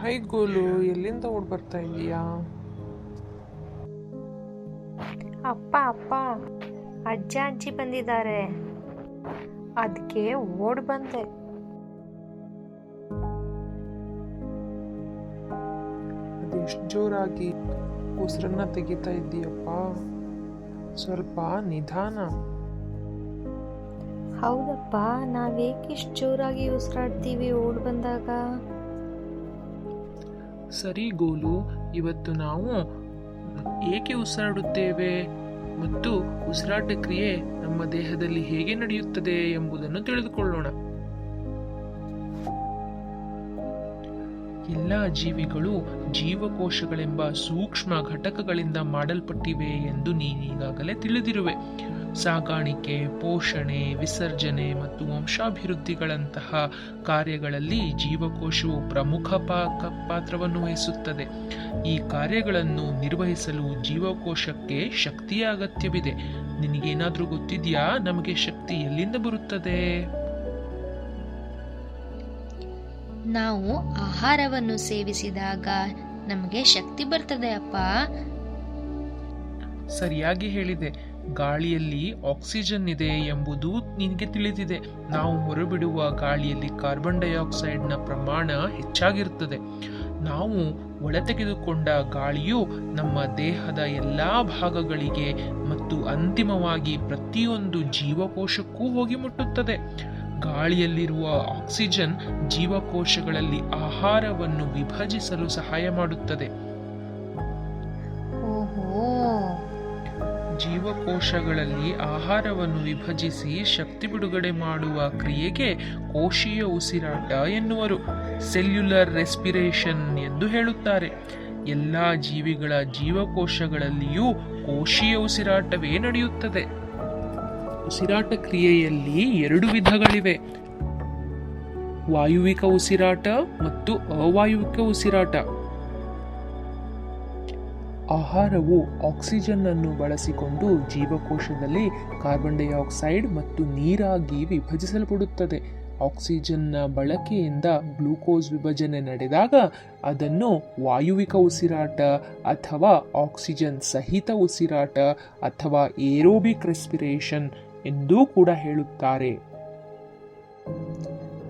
Hi goal ಎಲ್ಲಿಂದ ಓಡ್ ಬರ್ತಾ ಇದೀಯಾ? ಅಪ್ಪ ಅಪ್ಪ. ಅಜ್ಜ ಅಜ್ಜಿ ಬಂದಿದ್ದಾರೆ. ಅದಕ್ಕೆ ಓಡ್ ಬಂದೆ. ಅದೆಷ್ಟು ಜೋರಾಗಿ ಉಸಿರನ್ನ ತೆಗಿತಾ ಇದ್ದೀಯಪ್ಪ ಸ್ವಲ್ಪ ನಿಧಾನ. ಹೌದಪ್ಪ, ನಾವೇಕಿಷ್ಟು ಜೋರಾಗಿ ಉಸಿರಾಡ್ತೀವಿ ಓಡ್ ಬಂದಾಗ? ಸರಿ ಗೋಲು, ಇವತ್ತು ನಾವು ಏಕೆ ಉಸಿರಾಡುತ್ತೇವೆ? ಮತ್ತು ಉಸಿರಾಟ ಕ್ರಿಯೆ ನಮ್ಮ ದೇಹದಲ್ಲಿ ಹೇಗೆ ನಡೆಯುತ್ತದೆ ಎಂಬುದನ್ನು ತಿಳಿದುಕೊಳ್ಳೋಣ. ಎಲ್ಲ ಜೀವಿಗಳು ಜೀವಕೋಶಗಳೆಂಬ ಸೂಕ್ಷ್ಮ ಘಟಕಗಳಿಂದ ಮಾಡಲ್ಪಟ್ಟಿವೆ ಎಂದು ನೀನೀಗಾಗಲೇ ತಿಳಿದಿರುವೆ. ಸಾಗಾಣಿಕೆ ಪೋಷಣೆ ವಿಸರ್ಜನೆ ಮತ್ತು ವಂಶಾಭಿವೃದ್ಧಿಗಳಂತಹ ಕಾರ್ಯಗಳಲ್ಲಿ ಜೀವಕೋಶವು ಪ್ರಮುಖ ಪಾಕ ಪಾತ್ರವನ್ನು ವಹಿಸುತ್ತದೆ. ಈ ಕಾರ್ಯಗಳನ್ನು ನಿರ್ವಹಿಸಲು ಜೀವಕೋಶಕ್ಕೆ ಶಕ್ತಿಯ ಅಗತ್ಯವಿದೆ. ನಿನಗೇನಾದರೂ ಗೊತ್ತಿದೆಯಾ? ನಮಗೆ ಶಕ್ತಿ ಎಲ್ಲಿಂದ ಬರುತ್ತದೆ? ನಾವು ಆಹಾರವನ್ನು ಸೇವಿಸಿದಾಗ ನಮಗೆ ಶಕ್ತಿ ಬರ್ತದೆ ಅಪ್ಪ ಸರಿಯಾಗಿ ಹೇಳಿದೆ. ಗಾಳಿಯಲ್ಲಿ ಆಕ್ಸಿಜನ್ ಇದೆ ಎಂಬುದು ನಿನಗೆ ತಿಳಿದಿದೆ. ನಾವು ಹೊರಬಿಡುವ ಗಾಳಿಯಲ್ಲಿ ಕಾರ್ಬನ್ ಡೈಆಕ್ಸೈಡ್ನ ಪ್ರಮಾಣ ಹೆಚ್ಚಾಗಿರುತ್ತದೆ. ನಾವು ಒಳತೆಗೆದುಕೊಂಡ ಗಾಳಿಯು ನಮ್ಮ ದೇಹದ ಎಲ್ಲ ಭಾಗಗಳಿಗೆ ಮತ್ತು ಅಂತಿಮವಾಗಿ ಪ್ರತಿಯೊಂದು ಜೀವಕೋಶಕ್ಕೂ ಹೋಗಿ ಮುಟ್ಟುತ್ತದೆ. ಗಾಳಿಯಲ್ಲಿರುವ ಆಕ್ಸಿಜನ್ ಜೀವಕೋಶಗಳಲ್ಲಿ ಆಹಾರವನ್ನು ವಿಭಜಿಸಲು ಸಹಾಯ ಮಾಡುತ್ತದೆ. ಜೀವಕೋಶಗಳಲ್ಲಿ ಆಹಾರವನ್ನು ವಿಭಜಿಸಿ ಶಕ್ತಿ ಬಿಡುಗಡೆ ಮಾಡುವ ಕ್ರಿಯೆಗೆ ಕೋಶೀಯ ಉಸಿರಾಟ ಎನ್ನುವರು. ಸೆಲ್ಯುಲರ್ ರೆಸ್ಪಿರೇಷನ್ ಎಂದು ಹೇಳುತ್ತಾರೆ. ಎಲ್ಲ ಜೀವಿಗಳ ಜೀವಕೋಶಗಳಲ್ಲಿಯೂ ಕೋಶೀಯ ಉಸಿರಾಟವೇ ನಡೆಯುತ್ತದೆ. ಉಸಿರಾಟ ಕ್ರಿಯೆಯಲ್ಲಿ ಎರಡು ವಿಧಗಳಿವೆ. ವಾಯುವಿಕ ಉಸಿರಾಟ ಮತ್ತು ಅವಾಯುವಿಕ ಉಸಿರಾಟ. ಆಹಾರವು ಆಕ್ಸಿಜನ್ ಅನ್ನು ಬಳಸಿಕೊಂಡು ಜೀವಕೋಶದಲ್ಲಿ ಕಾರ್ಬನ್ ಡೈಆಕ್ಸೈಡ್ ಮತ್ತು ನೀರಾಗಿ ವಿಭಜಿಸಲ್ಪಡುತ್ತದೆ. ಆಕ್ಸಿಜನ್ನ ಬಳಕೆಯಿಂದ ಗ್ಲೂಕೋಸ್ ವಿಭಜನೆ ನಡೆದಾಗ ಅದನ್ನು ವಾಯುವಿಕ ಉಸಿರಾಟ ಅಥವಾ ಆಕ್ಸಿಜನ್ ಸಹಿತ ಉಸಿರಾಟ ಅಥವಾ ಏರೋಬಿಕ್ ರೆಸ್ಪಿರೇಷನ್ ಎಂದೂ ಕೂಡ ಹೇಳುತ್ತಾರೆ.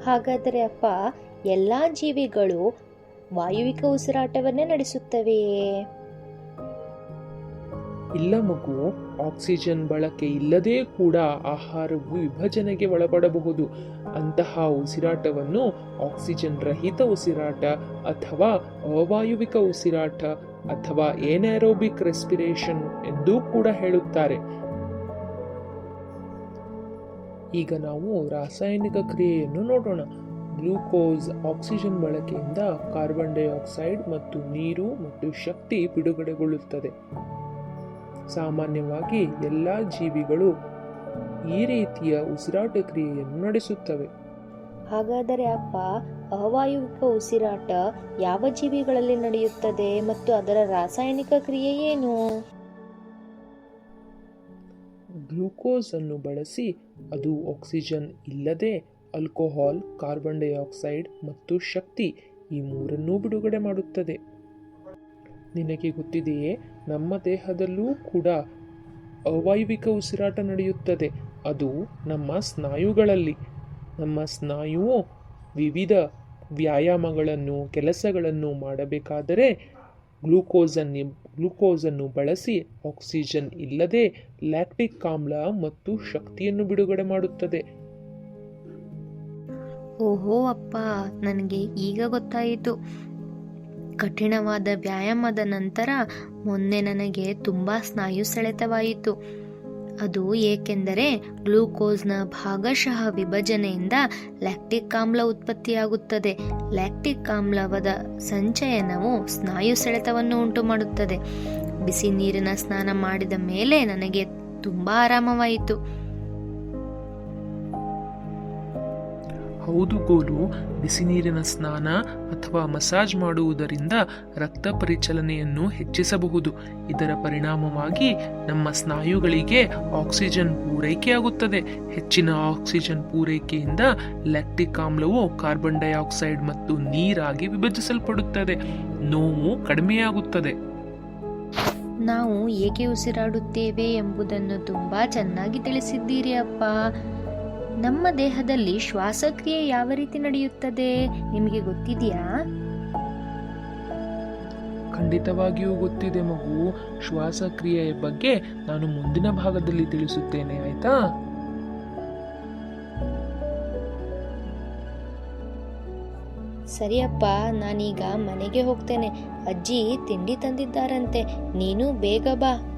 ಹಾಗಾದರೆ ಅಪ್ಪ, ಎಲ್ಲ ಜೀವಿಗಳು ವಾಯುವಿಕ ಉಸಿರಾಟವನ್ನೇ ನಡೆಸುತ್ತವೆಯೇ? ಇಲ್ಲ ಮಗು, ಆಕ್ಸಿಜನ್ ಬಳಕೆ ಇಲ್ಲದೇ ಕೂಡ ಆಹಾರವು ವಿಭಜನೆಗೆ ಒಳಪಡಬಹುದು. ಅಂತಹ ಉಸಿರಾಟವನ್ನು ಆಕ್ಸಿಜನ್ ರಹಿತ ಉಸಿರಾಟ ಅಥವಾ ಅವಾಯುವಿಕ ಉಸಿರಾಟ ಅಥವಾ ಏನಾರೋಬಿಕ್ ರೆಸ್ಪಿರೇಷನ್ ಎಂದೂ ಕೂಡ ಹೇಳುತ್ತಾರೆ. ಈಗ ನಾವು ರಾಸಾಯನಿಕ ಕ್ರಿಯೆಯನ್ನು ನೋಡೋಣ. ಗ್ಲೂಕೋಸ್ ಆಕ್ಸಿಜನ್ ಬಳಕೆಯಿಂದ ಕಾರ್ಬನ್ ಡೈಆಕ್ಸೈಡ್ ಮತ್ತು ನೀರು ಮತ್ತು ಶಕ್ತಿ ಬಿಡುಗಡೆಗೊಳ್ಳುತ್ತದೆ. ಸಾಮಾನ್ಯವಾಗಿ ಎಲ್ಲ ಜೀವಿಗಳು ಈ ರೀತಿಯ ಉಸಿರಾಟ ಕ್ರಿಯೆಯನ್ನು ನಡೆಸುತ್ತವೆ. ಹಾಗಾದರೆ ಅಪ್ಪ ಅವಾಯುವಿಕ ಉಸಿರಾಟ ಯಾವ ಜೀವಿಗಳಲ್ಲಿ ನಡೆಯುತ್ತದೆ ಮತ್ತು ಅದರ ರಾಸಾಯನಿಕ ಕ್ರಿಯೆ ಏನು? ಗ್ಲೂಕೋಸ್ ಅನ್ನು ಬಳಸಿ ಅದು ಆಕ್ಸಿಜನ್ ಇಲ್ಲದೆ ಆಲ್ಕೋಹಾಲ್ ಕಾರ್ಬನ್ ಡೈಆಕ್ಸೈಡ್ ಮತ್ತು ಶಕ್ತಿ ಈ ಮೂರನ್ನೂ ಬಿಡುಗಡೆ ಮಾಡುತ್ತದೆ. ನಿನಗೆ ಗೊತ್ತಿದೆಯೇ? ನಮ್ಮ ದೇಹದಲ್ಲೂ ಕೂಡ ಅವೈವಿಕ ಉಸಿರಾಟ ನಡೆಯುತ್ತದೆ. ಅದು ನಮ್ಮ ಸ್ನಾಯುಗಳಲ್ಲಿ. ನಮ್ಮ ಸ್ನಾಯುವು ವಿವಿಧ ವ್ಯಾಯಾಮಗಳನ್ನು, ಕೆಲಸಗಳನ್ನು ಮಾಡಬೇಕಾದರೆ ಗ್ಲೂಕೋಸನ್ನು ಗ್ಲೂಕೋಸನ್ನು ಬಳಸಿ ಆಕ್ಸಿಜನ್ ಇಲ್ಲದೆ ಲ್ಯಾಕ್ಟಿಕ್ ಆಮ್ಲ ಮತ್ತು ಶಕ್ತಿಯನ್ನು ಬಿಡುಗಡೆ ಮಾಡುತ್ತದೆ. ಓಹೋ ಅಪ್ಪ, ನನಗೆ ಈಗ ಗೊತ್ತಾಯಿತು. ಕಠಿಣವಾದ ವ್ಯಾಯಾಮದ ನಂತರ ಮೊನ್ನೆ ನನಗೆ ತುಂಬ ಸ್ನಾಯು ಸೆಳೆತವಾಯಿತು. ಅದು ಏಕೆಂದರೆ ಗ್ಲೂಕೋಸ್ನ ಭಾಗಶಃ ವಿಭಜನೆಯಿಂದ ಲ್ಯಾಕ್ಟಿಕ್ ಆಮ್ಲ ಉತ್ಪತ್ತಿಯಾಗುತ್ತದೆ. ಲ್ಯಾಕ್ಟಿಕ್ ಆಮ್ಲವದ ಸಂಚಯನವು ಸ್ನಾಯು ಸೆಳೆತವನ್ನು ಉಂಟು ಮಾಡುತ್ತದೆ ಬಿಸಿ ನೀರಿನ ಸ್ನಾನ ಮಾಡಿದ ಮೇಲೆ ನನಗೆ ತುಂಬ ಆರಾಮವಾಯಿತು. ಹೌದು ಬಿಸಿನೀರಿನ ಬಿಸಿ ನೀರಿನ ಸ್ನಾನ ಅಥವಾ ಮಸಾಜ್ ಮಾಡುವುದರಿಂದ ರಕ್ತ ಪರಿಚಲನೆಯನ್ನು ಹೆಚ್ಚಿಸಬಹುದು. ಇದರ ಪರಿಣಾಮವಾಗಿ ನಮ್ಮ ಸ್ನಾಯುಗಳಿಗೆ ಆಕ್ಸಿಜನ್ ಪೂರೈಕೆಯಾಗುತ್ತದೆ. ಹೆಚ್ಚಿನ ಆಕ್ಸಿಜನ್ ಪೂರೈಕೆಯಿಂದ ಲ್ಯಾಕ್ಟಿಕ್ ಆಮ್ಲವು ಕಾರ್ಬನ್ ಡೈಆಕ್ಸೈಡ್ ಮತ್ತು ನೀರಾಗಿ ವಿಭಜಿಸಲ್ಪಡುತ್ತದೆ. ನೋವು ಕಡಿಮೆಯಾಗುತ್ತದೆ. ನಾವು ಏಕೆ ಉಸಿರಾಡುತ್ತೇವೆ ಎಂಬುದನ್ನು ತುಂಬಾ ಚೆನ್ನಾಗಿ ತಿಳಿಸಿದ್ದೀರಿ ಅಪ್ಪ. ನಮ್ಮ ದೇಹದಲ್ಲಿ ಶ್ವಾಸಕ್ರಿಯೆ ಯಾವ ರೀತಿ ನಡೆಯುತ್ತದೆ? ನಿಮಗೆ ಗೊತ್ತಿದೆಯಾ? ಖಂಡಿತವಾಗಿಯೂ ಗೊತ್ತಿದೆ ಮಗು. ಶ್ವಾಸಕ್ರಿಯೆಯ ಬಗ್ಗೆ ನಾನು ಮುಂದಿನ ಭಾಗದಲ್ಲಿ ತಿಳಿಸುತ್ತೇನೆ ಆಯ್ತಾ? ಸರಿಯಪ್ಪ ನಾನೀಗ ಮನೆಗೆ ಹೋಗ್ತೇನೆ. ಅಜ್ಜಿ ತಿಂಡಿ ತಂದಿದ್ದಾರಂತೆ. ನೀನು ಬೇಗ ಬಾ.